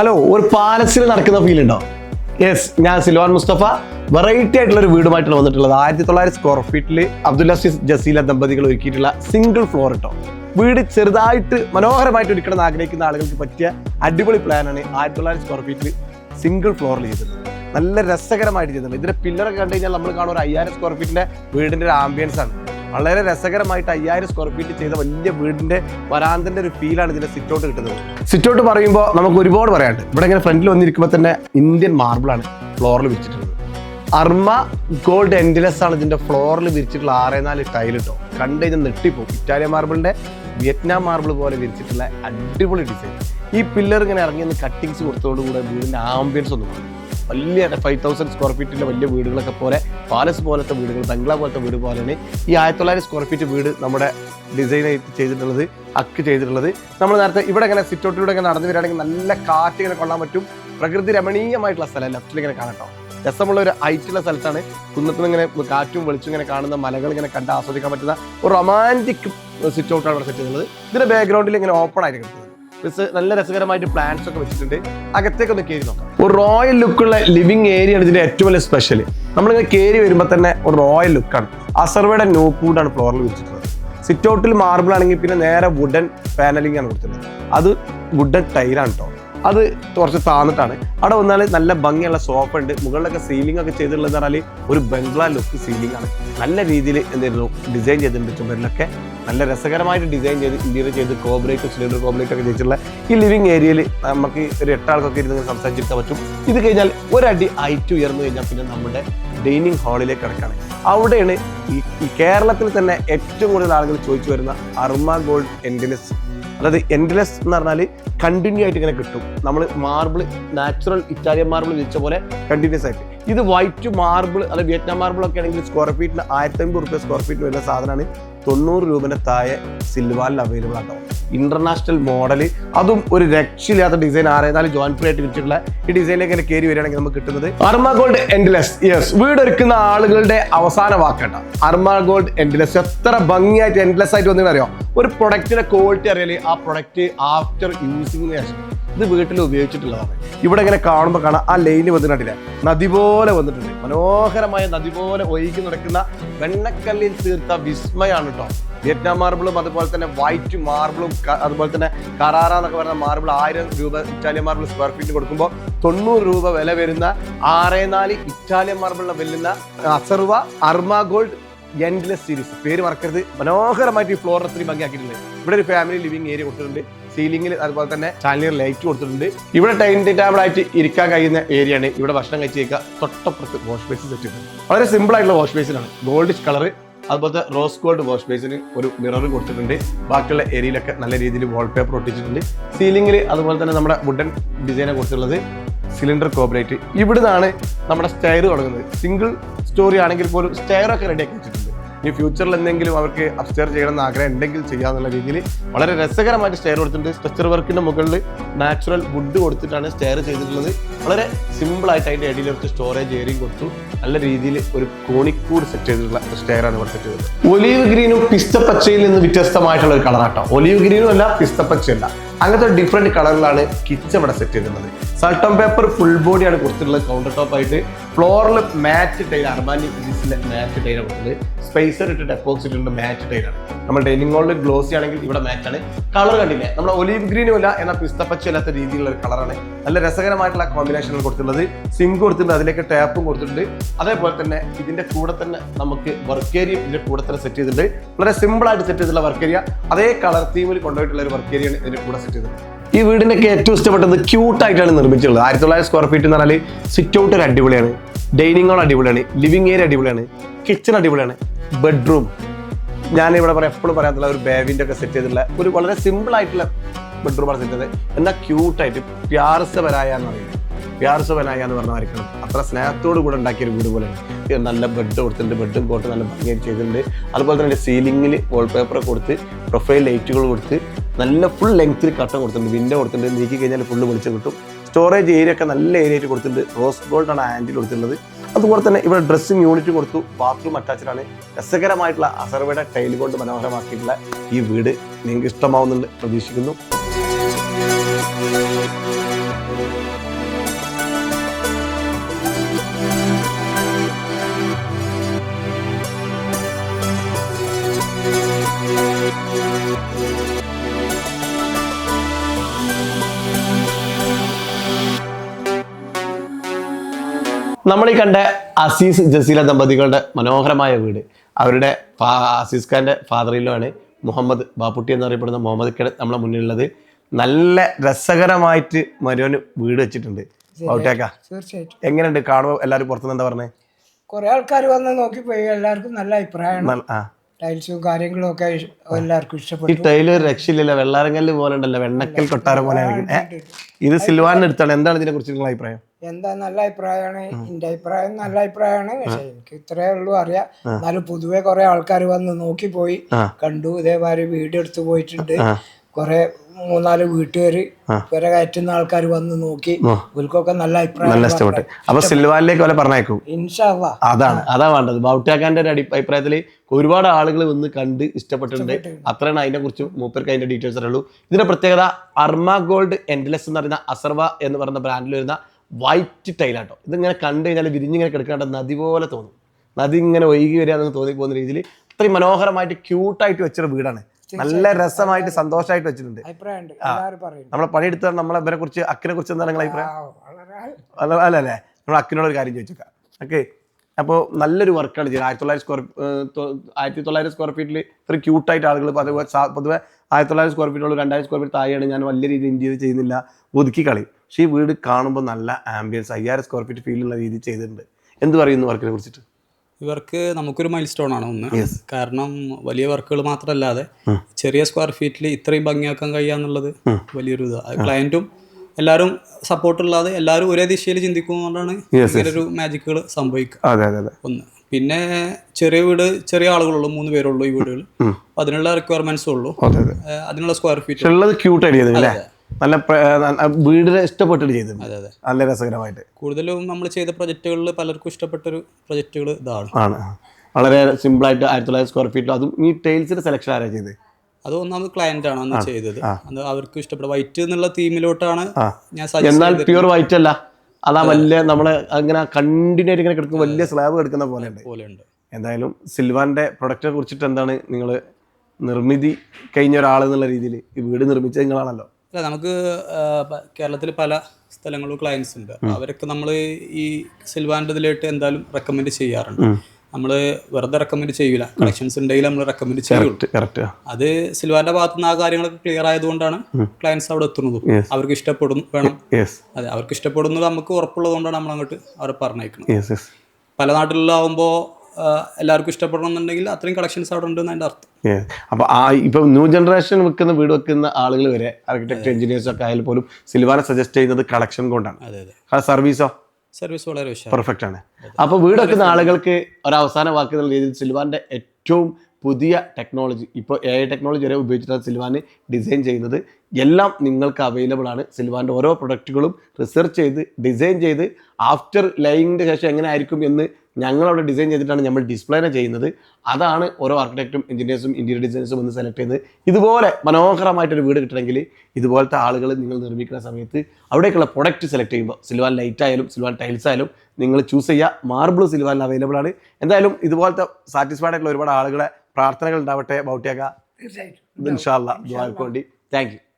Hello ഒരു പാലസിൽ നടക്കുന്ന feel ഉണ്ടോ? യെസ് ഞാൻ സിൽവാൻ മുസ്തഫ. വെറൈറ്റി ആയിട്ടുള്ള ഒരു വീടുമായിട്ടാണ് വന്നിട്ടുള്ളത്. ആയിരത്തി തൊള്ളായിരം സ്ക്വയർ ഫീറ്റിൽ അബ്ദുല്ല ജസീല ദമ്പതികൾ ഒരുക്കിയിട്ടുള്ള സിംഗിൾ ഫ്ലോർ ഇട്ടോ വീട് ചെറുതായിട്ട് മനോഹരമായിട്ട് ഒരുക്കണം ആഗ്രഹിക്കുന്ന ആളുകൾക്ക് പറ്റിയ അടിപൊളി പ്ലാനാണ് ആയിരത്തി തൊള്ളായിരം സ്ക്വയർ ഫീറ്റിൽ സിംഗിൾ ഫ്ലോറിൽ ചെയ്തത്. നല്ല രസകരമായിട്ട് ചെയ്തിട്ടുണ്ട് ഇതിന്റെ പില്ലറൊക്കെ കണ്ടു കഴിഞ്ഞാൽ നമ്മൾ കാണുന്ന ഒരു അയ്യായിരം സ്ക്വയർ ഫീറ്റിന്റെ വീടിന്റെ ഒരു ആംബിയൻസ് ആണ്. വളരെ രസകരമായിട്ട് അയ്യായിരം സ്ക്വയർ ഫീറ്റ് ചെയ്ത വലിയ വീടിന്റെ വരാന്തന്റെ ഒരു ഫീലാണ് ഇതിന്റെ സിറ്റൗട്ട് കിട്ടുന്നത്. സിറ്റൗട്ട് പറയുമ്പോൾ നമുക്ക് ഒരുപാട് പറയാനുണ്ട്. ഇവിടെ ഇങ്ങനെ ഫ്രണ്ടിൽ വന്നിരിക്കുമ്പോൾ തന്നെ ഇന്ത്യൻ മാർബിളാണ് ഫ്ലോറിൽ വിരിച്ചിട്ടുള്ളത്. അർമ ഗോൾഡ് എൻഡിലെസ് ആണ് ഇതിന്റെ ഫ്ലോറിൽ വിരിച്ചിട്ടുള്ള ആറേ നാല് ടൈൽ കേട്ടോ കണ്ടു കഴിഞ്ഞാൽ നെട്ടിപ്പോവും ഇറ്റാലിയൻ മാർബിളിന്റെ വിയറ്റ്നാം മാർബിൾ പോലെ വിരിച്ചിട്ടുള്ള അടിപൊളി ഡിസൈൻ ഈ പില്ലർ ഇങ്ങനെ ഇറങ്ങി കട്ടിങ്സ് കൊടുത്തതോടുകൂടെ വീടിന്റെ ആംബിയൻസ് ഒന്നും മാറി. വലിയ ഫൈവ് തൗസൻഡ് സ്ക്വയർ ഫീറ്റിലെ വലിയ വീടുകളൊക്കെ പോലെ പാലസ് പോലത്തെ വീടുകൾ ബംഗ്ലാ പോലത്തെ വീട് പോലെയാണ് ഈ ആയിരത്തി തൊള്ളായിരം സ്ക്വയർ ഫീറ്റ് വീട് നമ്മുടെ ഡിസൈൻ ചെയ്തിട്ടുള്ളത് അക്ക് ചെയ്തിട്ടുള്ളത്. നമ്മൾ നേരത്തെ ഇവിടെ ഇങ്ങനെ സിറ്റ് ഔട്ടിലൂടെ ഇങ്ങനെ നടന്നു വരികയാണെങ്കിൽ നല്ല കാറ്റ് ഇങ്ങനെ കൊള്ളാൻ പറ്റും. പ്രകൃതി രമണീയമായിട്ടുള്ള സ്ഥലം ലെഫ്റ്റിൽ ഇങ്ങനെ കാണട്ടോ രസമുള്ള ഒരു ഹൈറ്റുള്ള സ്ഥലത്താണ് കുന്നത്തുനിന്ന് ഇങ്ങനെ കാറ്റും വെളിച്ചും ഇങ്ങനെ കാണുന്ന മലകൾ ഇങ്ങനെ കണ്ട് ആസ്വദിക്കാൻ പറ്റുന്ന ഒരു റൊമാന്റിക് സിറ്റ് ഔട്ടാണ് ഇവിടെ സെറ്റ് ചെയ്യുന്നത് ഇതിന്റെ ബാക്ക്ഗ്രൗണ്ടിൽ ഇങ്ങനെ ഓപ്പൺ ആയിട്ട് കിടക്കുന്നത്. പ്ലസ് നല്ല രസകരമായിട്ട് പ്ലാന്റ്സ് ഒക്കെ വെച്ചിട്ടുണ്ട്. അകത്തേക്ക് ഒന്ന് കയറി നോക്കാം. ഒരു റോയൽ ലുക്കുള്ള ലിവിംഗ് ഏരിയ ആണ് ഇതിന്റെ ഏറ്റവും വലിയ സ്പെഷ്യൽ നമ്മളിങ്ങനെ കയറി വരുമ്പോൾ തന്നെ ഒരു റോയൽ ലുക്കാണ് അസർവയുടെ നോക്കൂടാണ് ഫ്ലോറിൽ വെച്ചിട്ടുള്ളത്. സിറ്റ് ഔട്ടിൽ മാർബിൾ ആണെങ്കിൽ പിന്നെ നേരെ വുഡൻ പാനലിംഗ് ആണ് കൊടുത്തിട്ടുള്ളത്. അത് വുഡൻ ടൈലാണ് കേട്ടോ അത് കുറച്ച് താന്നിട്ടാണ്. അവിടെ വന്നാൽ നല്ല ഭംഗിയുള്ള സോഫ ഉണ്ട്. മുകളിലൊക്കെ സീലിംഗ് ഒക്കെ ചെയ്തിട്ടുള്ളത് പറഞ്ഞാൽ ഒരു ബംഗ്ലാ ലുക്ക് സീലിംഗ് ആണ്. നല്ല രീതിയിൽ എന്തായിരുന്നു ഡിസൈൻ ചെയ്തിട്ടുണ്ട് ചുമരിലൊക്കെ. നല്ല രസകരമായിട്ട് ഡിസൈൻ ചെയ്ത് ഇന്റീരിയർ ചെയ്ത് കോബ്രേറ്റ് സിലിണ്ടർ കോബ്രേറ്റ് ഒക്കെ ചെയ്തിട്ടുള്ള ഈ ലിവിങ് ഏരിയയിൽ നമുക്ക് ഒരു എട്ടാൾക്കൊക്കെ ഇരുന്ന് സംസാരിച്ചിരിക്കാൻ പറ്റും. ഇത് കഴിഞ്ഞാൽ ഒരടി ഹൈറ്റ് ഉയർന്നു കഴിഞ്ഞാൽ പിന്നെ നമ്മുടെ ഡൈനിങ് ഹാളിലേക്ക് കിടക്കാണ്. അവിടെയാണ് ഈ കേരളത്തിൽ തന്നെ ഏറ്റവും കൂടുതൽ ആളുകൾ ചോദിച്ചു വരുന്ന അർമ ഗോൾഡ് എൻഡിലെസ് അതായത് എൻഡ്ലെസ് എന്ന് പറഞ്ഞാൽ കണ്ടിന്യൂ ആയിട്ട് ഇങ്ങനെ കിട്ടും. നമ്മൾ മാർബിൾ നാച്ചുറൽ ഇറ്റാലിയൻ മാർബിൾ വിരിച്ച പോലെ കണ്ടിന്യൂസ് ആയിട്ട്. ഇത് വൈറ്റ് മാർബിൾ അതായത് വിയറ്റ്നാം മാർബിൾ ഒക്കെ ആണെങ്കിൽ സ്ക്വയർ ഫീറ്റിന് ആയിരത്തി അമ്പത് റുപ്യ സ്ക്വയർ ഫീറ്റ് വരുന്ന സാധനമാണ് തൊണ്ണൂറ് രൂപയുടെ താഴെ സിൽവാലിൽ അവൈലബിൾ ആട്ടോ ഇന്റർനാഷണൽ മോഡൽ അതും ഒരു രക്ഷയില്ലാത്ത ഡിസൈൻ ആറേനാല് ജോയിൻ ഫ്രീ ആയിട്ട് വിളിച്ചിട്ടുള്ള ഈ ഡിസൈനിലേക്ക് എന്നെ കയറി വരികയാണെങ്കിൽ നമുക്ക് കിട്ടുന്നത് അർമ ഗോൾഡ് എൻഡ്ലെസ് യെസ് വീടൊരുക്കുന്ന ആളുകളുടെ അവസാന വാക്കേണ്ട. അർമ ഗോൾഡ് എൻഡ്ലെസ് എത്ര ഭംഗിയായിട്ട് എൻഡ്ലെസ് ആയിട്ട് അറിയോ? ഒരു പ്രൊഡക്റ്റിന്റെ ക്വാളിറ്റി അറിയാൽ ആ പ്രൊഡക്റ്റ് ആഫ്റ്റർ യൂസിങ് ഇത് വീട്ടിൽ ഉപയോഗിച്ചിട്ടുള്ളതാണ്. ഇവിടെ ഇങ്ങനെ കാണുമ്പോൾ കാണാം ആ ലൈന് വന്നിട്ടില്ല നദി പോലെ വന്നിട്ടുണ്ട്. മനോഹരമായ നദി പോലെ ഒഴുകി നടക്കുന്ന വെണ്ണക്കല്ലിൽ തീർത്ത വിസ്മയാണ് കേട്ടോ വിയറ്റ്നാം മാർബിളും അതുപോലെ തന്നെ വൈറ്റ് മാർബിളും അതുപോലെ തന്നെ കറാറ എന്നൊക്കെ പറയുന്ന മാർബിൾ ആയിരം രൂപ ഇറ്റാലിയൻ മാർബിൾ സ്ക്വയർ ഫീറ്റ് കൊടുക്കുമ്പോൾ തൊണ്ണൂറ് രൂപ വില വരുന്ന ആറ് നാല് ഇറ്റാലിയൻ മാർബിളിനെ വെല്ലുന്ന അസർവ അർമ ഗോൾഡ് എൻഡ്ലെസ് സീരീസ് പേര് മറക്കരുത്. മനോഹരമായിട്ട് ഈ അത്രയും ഭംഗിയാക്കിയിട്ടുണ്ട്. ഇവിടെ ഒരു ഫാമിലി ലിവിങ് ഏരിയ കൊടുത്തിട്ടുണ്ട്. സീലിംഗിൽ അതുപോലെ തന്നെ ചാനലിൽ ലൈറ്റ് കൊടുത്തിട്ടുണ്ട്. ഇവിടെ ടേബിൾ ആയിട്ട് ഇരിക്കാൻ കഴിയുന്ന ഏരിയ ആണ് ഇവിടെ ഭക്ഷണം കഴിച്ച് കഴിക്കുക തൊട്ടപ്പുറത്ത് വാഷ് ബേസിൻ സെറ്റ് വളരെ സിമ്പിൾ ആയിട്ടുള്ള വാഷ് ബേസിനാണ് ഗോൾഡ് കളർ അതുപോലത്തെ റോസ് ഗോൾഡ് വാഷ് ബേസിന് ഒരു മിറർ കൊടുത്തിട്ടുണ്ട്. ബാക്കിയുള്ള ഏരിയയിലൊക്കെ നല്ല രീതിയിൽ വാൾപേപ്പർ ഒട്ടിച്ചിട്ടുണ്ട്. സീലിംഗിൽ അതുപോലെ തന്നെ നമ്മുടെ വുഡൻ ഡിസൈനെ കൊടുത്തിട്ടുള്ളത്. സിലിണ്ടർ കോപ്പറേറ്റ് ഇവിടുന്നാണ് നമ്മുടെ സ്റ്റെയർ തുടങ്ങുന്നത്. സിംഗിൾ സ്റ്റോറി ആണെങ്കിൽ പോലും സ്റ്റെയർ ഒക്കെ റെഡിയാക്കി വെച്ചിട്ടുണ്ട്. ഇനി ഫ്യൂച്ചറിൽ എന്തെങ്കിലും അവർക്ക് അപ്സ്റ്റെയർ ചെയ്യണം എന്ന് ആഗ്രഹം ഉണ്ടെങ്കിൽ ചെയ്യാന്നുള്ള രീതിയിൽ വളരെ രസകരമായിട്ട് സ്റ്റെയർ കൊടുത്തിട്ടുണ്ട്. സ്ട്രക്ചർ വർക്കിന്റെ മുകളിൽ നാച്ചുറൽ വുഡ് കൊടുത്തിട്ടാണ് സ്റ്റെയർ ചെയ്തിട്ടുള്ളത്. വളരെ സിമ്പിൾ ആയിട്ട് അതിന്റെ ഇടയിൽ കുറച്ച് സ്റ്റോറേജ് ഏരിയയും കൊടുത്തു. നല്ല രീതിയിൽ ഒരു കോണിക്കൂട് സെറ്റ് ചെയ്തിട്ടുള്ള സ്റ്റെയർ ആണ് ഇവിടെ സെറ്റ് ചെയ്തത്. ഒലീവ് ഗ്രീനും പിസ്തപ്പച്ചയിൽ നിന്ന് വ്യത്യസ്തമായിട്ടുള്ള ഒരു കളറാട്ടോ ഒലീവ് ഗ്രീനും അല്ല പിസ്ത പച്ചയല്ല അങ്ങനത്തെ ഡിഫറെന്റ് കളറിലാണ് കിച്ചൺ ഇവിടെ സെറ്റ് ചെയ്തിട്ടുള്ളത്. സൾട്ടൺ പേപ്പർ ഫുൾ ബോഡിയാണ് കൊടുത്തിട്ടുള്ളത് കൗണ്ടർ ടോപ്പ് ആയിട്ട്. ഫ്ലോറിൽ മാറ്റ് ടൈൽ അർബാനി ഫിസിക്സിലെ മാറ്റ് ടൈലാണ് കൊടുത്തത്. സ്പേസർ ഇട്ടിട്ട് എപ്പോക്സിറ്റ് ഉണ്ട് മാറ്റ് ടൈലാണ് നമ്മൾ ഡൈനിങ് ഹോളിൽ ഗ്ലോസി ആണെങ്കിൽ ഇവിടെ മാറ്റാണ് കളർ കണ്ടില്ലേ? നമ്മൾ ഒലീവ് ഗ്രീനും ഇല്ല എന്നാൽ പിസ്തപ്പച്ച ഇല്ലാത്ത രീതിയിലുള്ള ഒരു കളറാണ് നല്ല രസകരമായിട്ടുള്ള കോമ്പിനേഷനാണ് കൊടുത്തിട്ടുള്ളത്. സിങ്ക് കൊടുത്തിട്ടുണ്ട് അതിലേക്ക് ടാപ്പും കൊടുത്തിട്ടുണ്ട്. അതേപോലെ തന്നെ ഇതിന്റെ കൂടെ തന്നെ നമുക്ക് വർക്ക് ഏരിയ ഇതിന്റെ കൂടെ തന്നെ സെറ്റ് ചെയ്തിട്ടുണ്ട്. വളരെ സിമ്പിൾ ആയിട്ട് സെറ്റ് ചെയ്തിട്ടുള്ള വർക്ക് ഏരിയ അതേ കളർ തീമിൽ കൊണ്ടുപോയിട്ടുള്ള ഒരു വർക്ക് ഏരിയയാണ് ഇതിന്റെ കൂടെ സെറ്റ് ചെയ്തത്. ഈ വീടിനൊക്കെ ഏറ്റവും ഇഷ്ടപ്പെട്ടത് ക്യൂട്ടായിട്ടാണ് നിർമ്മിച്ചിട്ടുള്ളത്. ആയിരത്തി തൊള്ളായിരം സ്ക്വയർ ഫീറ്റ് എന്ന് പറഞ്ഞാൽ സിറ്റ് ഔട്ട് ഒരു അടിപൊളിയാണ്. ഡൈനിങ് ഹോൾ അടിപൊളിയാണ്. ലിവിങ് ഏരിയ അടിപൊളിയാണ്. കിച്ചൺ അടിപൊളിയാണ്. ബെഡ്റൂം ഞാൻ ഇവിടെ പറയാം എപ്പോഴും പറയാത്തുള്ള ഒരു ബേവിന്റെ ഒക്കെ സെറ്റ് ചെയ്തിട്ടുള്ള ഒരു വളരെ സിമ്പിൾ ആയിട്ടുള്ള ബെഡ്റൂമാണ് സെറ്റ് ചെയ്തത്. എന്നാൽ ക്യൂട്ടായിട്ട് പ്യാർസവരായ എന്ന് പറയുന്നത്. പ്യാർസവനായ എന്ന് പറഞ്ഞായിരിക്കണം അത്ര സ്നേഹത്തോട് കൂടെ ഉണ്ടാക്കിയ ഒരു വീട് പോലെയാണ്. നല്ല ബെഡ് കൊടുത്തിട്ടുണ്ട് ബെഡും കോട്ട് നല്ല ഭംഗിയായിട്ട് ചെയ്തിട്ടുണ്ട്. അതുപോലെ തന്നെ സീലിംഗിൽ വാൾപേപ്പർ കൊടുത്ത് പ്രൊഫൈൽ ലൈറ്റുകൾ കൊടുത്ത് നല്ല ഫുൾ ലെങ്ത്തിൽ കട്ടൻ കൊടുത്തിട്ടുണ്ട്. വിൻഡോ കൊടുത്തിട്ടുണ്ട്. നീക്കി കഴിഞ്ഞാൽ ഫുള്ള് വെളിച്ചം കിട്ടും. സ്റ്റോറേജ് ഏരിയ ഒക്കെ നല്ല ഏരിയ ആയിട്ട് കൊടുത്തിട്ടുണ്ട്. റോസ് ഗോൾഡ് ആണ് ഹാൻഡിൽ കൊടുത്തിട്ടുള്ളത്. അതുപോലെ തന്നെ ഇവിടെ ഡ്രസ്സിംഗ് യൂണിറ്റ് കൊടുത്തു. ബാത്റൂം അറ്റാച്ച്ഡ് ആണ്. രസകരമായിട്ടുള്ള അസർവയുടെ ടൈൽ കൊണ്ട് മനോഹരമാക്കിയിട്ടുള്ള ഈ വീട് നിങ്ങൾക്ക് ഇഷ്ടമാവുന്നുണ്ട് പ്രതീക്ഷിക്കുന്നു. നമ്മൾ ഈ കണ്ട അസീസ് ജസീല ദമ്പതികളുടെ മനോഹരമായ വീട്. അവരുടെ അസീസ് ഖാന്റെ ഫാദറിലാണ് മുഹമ്മദ് ബാപ്പുട്ടി എന്നറിയപ്പെടുന്ന മുഹമ്മദ് ഖാൻ നമ്മളെ മുന്നിലുള്ളത്. നല്ല രസകരമായിട്ട് മരുവന് വീട് വെച്ചിട്ടുണ്ട്. ഔട്ടേക്ക തീർച്ചയായിട്ടും. എങ്ങനെയുണ്ട് കാണുമ്പോൾ എല്ലാവരും പുറത്തുനിന്ന് എന്താ പറഞ്ഞേ? കുറെ ആൾക്കാർ വന്ന് നോക്കി പോയി എല്ലാവർക്കും നല്ല അഭിപ്രായമാണ്. ആ. ടൈൽസും കാര്യങ്ങളും ഒക്കെ എല്ലാവർക്കും ഈ ഇഷ്ടപ്പെട്ടു ടൈൽ രക്ഷയില്ലല്ലോ. വെള്ളാരങ്കല്ല് പോലെ ഉണ്ടല്ലോ വെണ്ണക്കൽ കൊട്ടാരം പോലെ? ഇത് സിൽവാൻ എടുത്താണ് എന്താണ് ഇതിനെ കുറിച്ച് നിങ്ങളുടെ അഭിപ്രായം? എന്താ നല്ല അഭിപ്രായമാണ്? എന്റെ അഭിപ്രായം നല്ല അഭിപ്രായമാണ്. പക്ഷെ എനിക്ക് ഇത്രേ ഉള്ളൂ അറിയാം. എന്നാലും പൊതുവെ കുറെ ആൾക്കാർ വന്ന് നോക്കി പോയി. കണ്ടു. ഇതേമാതിരി വീഡിയോ എടുത്തു പോയിട്ടുണ്ട്. കുറെ മൂന്നാൽ വീട്ടുകാര് ഇവരെ കയറ്റുന്ന ആൾക്കാർ വന്ന് നോക്കി ഇവർക്കൊക്കെ നല്ല അഭിപ്രായം നല്ല ഇഷ്ടപ്പെട്ടു. അപ്പൊ സിൽവാനിലേക്ക് പോലെ പറഞ്ഞേക്കും ഇൻഷാല്ലാ അതാണ് അതാ വേണ്ടത്. ബൗട്ടാക്കാന്റെ ഒരു അഭിപ്രായത്തിൽ ഒരുപാട് ആളുകൾ വന്ന് കണ്ട് ഇഷ്ടപ്പെട്ടിട്ടുണ്ട്. അത്രയാണ് അതിനെ കുറിച്ച് മൂപ്പർക്ക് അതിന്റെ ഡീറ്റെയിൽസ് അറിയുള്ളൂ. ഇതിന്റെ പ്രത്യേകത അർമ ഗോൾഡ് എൻഡ്ലെസ് എന്ന് പറയുന്ന അസർവ എന്ന് പറയുന്ന ബ്രാൻഡിൽ വരുന്ന വൈറ്റ് ടൈലാട്ടോ ഇതിങ്ങനെ കണ്ടു കഴിഞ്ഞാൽ വിരിഞ്ഞിങ്ങനെ കിടക്കേണ്ട നദി പോലെ തോന്നും. നദി ഇങ്ങനെ ഒഴുകി വരികയാണെന്ന് തോന്നി പോകുന്ന രീതിയിൽ അത്രയും മനോഹരമായിട്ട് ക്യൂട്ടായിട്ട് വെച്ചൊരു വീടാണ്. നല്ല രസമായിട്ട് സന്തോഷമായിട്ട് വെച്ചിട്ടുണ്ട്. നമ്മളെ പണിയെടുത്ത നമ്മളെ ഇവരെ കുറിച്ച് അക്കിനെ കുറിച്ച് എന്താണ് അഭിപ്രായം? അല്ല അല്ല നമ്മൾ അക്കിനോട് ഒരു കാര്യം ചോദിച്ചേക്കാം. ഓക്കെ. അപ്പോൾ നല്ലൊരു വർക്കാണ് ചെയ്യുന്നത്. ആയിരത്തി തൊള്ളായിരം സ്ക്വയർ ആയിരത്തി തൊള്ളായിരം സ്ക്വയർ ഫീറ്റിൽ ഇത്ര ക്യൂട്ടായിട്ട് ആളുകൾ പൊതുവെ പൊതുവെ ആയിരത്തി തൊള്ളായിരം സ്ക്വയർ ഫീറ്റുള്ള രണ്ടായിരം സ്ക്വയർ ഫീറ്റ് താഴെയാണ് ഞാൻ വലിയ രീതിയിൽ ഇന്ത്യയിൽ ചെയ്യുന്നില്ല. ഒതുക്കി കളി. പക്ഷേ ഈ വീട് കാണുമ്പോൾ നല്ല ആംബിയൻസ് അയ്യായിരം സ്ക്വയർ ഫീറ്റ് ഫീലുള്ള രീതിയിൽ ചെയ്തിട്ടുണ്ട്. എന്ത് പറയുന്നു വർക്കിനെ കുറിച്ചിട്ട്? ഇവർക്ക് നമുക്കൊരു മൈൽ സ്റ്റോൺ ആണ് ഒന്ന് കാരണം വലിയ വർക്കുകൾ മാത്രമല്ലാതെ ചെറിയ സ്ക്വയർ ഫീറ്റിൽ ഇത്രയും ഭംഗിയാക്കാൻ കഴിയുക എന്നുള്ളത് വലിയൊരു ഇത്. ക്ലയന്റും എല്ലാവരും സപ്പോർട്ട് ഉള്ളാതെ എല്ലാവരും ഒരേ ദിശയിൽ ചിന്തിക്കുന്നതുകൊണ്ടാണ് ഇങ്ങനൊരു മാജിക്കുകൾ സംഭവിക്കുക അതെ അതെ അതെ. ഒന്ന്. പിന്നെ ചെറിയ വീട് ചെറിയ ആളുകളുള്ളൂ മൂന്ന് പേരുള്ളൂ ഈ വീടുകൾ അതിനുള്ള റിക്വയർമെന്റ്സ് ഉള്ളൂ. അതിനുള്ള സ്ക്വയർ ഫീറ്റ് പക്ഷെ നല്ല വീടിനെ ഇഷ്ടപ്പെട്ടിട്ട് ചെയ്തു. അതെ അതെ. നല്ല രസകരമായിട്ട്. കൂടുതലും നമ്മൾ ചെയ്ത പ്രൊജക്റ്റുകളിൽ പലർക്കും ഇഷ്ടപ്പെട്ടൊരു പ്രൊജക്റ്റുകൾ ഇതാണ്. ആണ്. വളരെ സിമ്പിളായിട്ട് ആയിരത്തി തൊള്ളായിരം സ്ക്വയർ ഫീറ്റിൽ അതും ഈ ടൈൽസിന്റെ സെലക്ഷൻ ആരാ ചെയ്തത്? അത് ഒന്നാമത് ക്ലയന്റ് ആണ് അന്ന് ചെയ്തത്. അത് അവർക്ക് ഇഷ്ടപ്പെട്ട. വൈറ്റ് എന്നുള്ള തീമിലോട്ടാണ് ഞാൻ എന്നാൽ പ്യൂർ വൈറ്റ് അല്ല. അതാ വലിയ നമ്മളെ അങ്ങനെ കണ്ടിന്യൂ ആയിട്ട് ഇങ്ങനെ കിടക്കുന്ന വലിയ സ്ലാബ് കിടക്കുന്ന പോലെ ഉണ്ട്. എന്തായാലും സിൽവാന്റെ പ്രൊഡക്റ്റിനെ കുറിച്ചിട്ട് എന്താണ് നിങ്ങൾ നിർമ്മിതി കഴിഞ്ഞ ഒരാൾ എന്നുള്ള രീതിയിൽ ഈ വീട് നിർമ്മിച്ചത് നിങ്ങളാണല്ലോ. അല്ല നമുക്ക് കേരളത്തിൽ പല സ്ഥലങ്ങളും ക്ലയൻസ് ഉണ്ട്. അവരൊക്കെ നമ്മൾ ഈ സിൽവാന്റെ ഇതിലായിട്ട് എന്തായാലും റെക്കമെൻഡ് ചെയ്യാറുണ്ട്. നമ്മൾ വെറുതെ റെക്കമെൻഡ് ചെയ്യൂല. കളക്ഷൻസ് ഉണ്ടെങ്കിൽ നമ്മൾ റെക്കമെൻഡ് ചെയ്യുള്ളൂ. അത് സിൽവാന്റെ ഭാഗത്തു നിന്ന് ആ കാര്യങ്ങളൊക്കെ ക്ലിയർ ആയതുകൊണ്ടാണ് ക്ലയൻസ് അവിടെ എത്തുന്നത്. അവർക്ക് ഇഷ്ടപ്പെടുന്നു വേണം. അതെ അവർക്ക് ഇഷ്ടപ്പെടുന്നത് നമുക്ക് ഉറപ്പുള്ളതുകൊണ്ടാണ് നമ്മൾ അങ്ങോട്ട് അവരെ പറഞ്ഞേക്കുന്നത് പല നാട്ടിലാവുമ്പോൾ എല്ലാവർക്കും ഇഷ്ടപ്പെടണം എന്നുണ്ടെങ്കിൽ അത്രയും കളക്ഷൻസ് അവിടെ ഉണ്ട് അതിന്റെ അർത്ഥം. അപ്പോൾ ആ ഇപ്പം ന്യൂ ജനറേഷൻ വെക്കുന്ന വീട് വെക്കുന്ന ആളുകൾ വരെ ആർക്കിടെക്ട് എഞ്ചിനീയേഴ്സ് ഒക്കെ ആയാലും പോലും സിൽവാന സജസ്റ്റ് ചെയ്യുന്നത് കളക്ഷൻ കൊണ്ടാണ്. അതെ അതെ. സർവീസോ സർവീസ് വളരെ പെർഫെക്റ്റ് ആണ്. അപ്പോൾ വീട് വെക്കുന്ന ആളുകൾക്ക് ഒരു അവസാന വാക്ക് എന്നുള്ള രീതിയിൽ സിൽവാന്റെ ഏറ്റവും പുതിയ ടെക്നോളജി ഇപ്പോൾ എ ഐ ടെക്നോളജി വരെ ഉപയോഗിച്ചിട്ടാണ് സിൽവാന് ഡിസൈൻ ചെയ്യുന്നത്. എല്ലാം നിങ്ങൾക്ക് അവൈലബിൾ ആണ്. സിൽവാന്റെ ഓരോ പ്രൊഡക്റ്റുകളും റിസർച്ച് ചെയ്ത് ഡിസൈൻ ചെയ്ത് ആഫ്റ്റർ ലൈങ്ങിന്റെ ശേഷം എങ്ങനെ ആയിരിക്കും എന്ന് ഞങ്ങളവിടെ ഡിസൈൻ ചെയ്തിട്ടാണ് നമ്മൾ ഡിസ്പ്ലേനെ ചെയ്യുന്നത്. അതാണ് ഓരോ ആർക്കിടെക്റ്റും എഞ്ചിനീയേഴ്സും ഇന്റീരിയർ ഡിസൈനേഴ്സും വന്ന് സെലക്ട് ചെയ്യുന്നത് ഇതുപോലെ മനോഹരമായിട്ടൊരു വീട് കിട്ടണമെങ്കിൽ ഇതുപോലത്തെ ആളുകൾ നിങ്ങൾ നിർമ്മിക്കുന്ന സമയത്ത് അവിടേക്കുള്ള പ്രൊഡക്റ്റ് സെലക്ട് ചെയ്യുമ്പോൾ സിൽവാൻ ലൈറ്റ് ആയാലും സിൽവാൻ ടൈൽസ് ആയാലും നിങ്ങൾ ചൂസ് ചെയ്യുക. മാർബിൾ സിൽവാനിൽ അവൈലബിൾ ആണ്. എന്തായാലും ഇതുപോലത്തെ സാറ്റിസ്ഫൈഡ് ആയിട്ടുള്ള ഒരുപാട് ആളുകളെ പ്രാർത്ഥനകൾ ഉണ്ടാവട്ടെ. ബൗട്ടിയാക്ക. തീർച്ചയായിട്ടും. ഇൻഷാല്ല ദ്വാരക്ക് വേണ്ടി താങ്ക് യു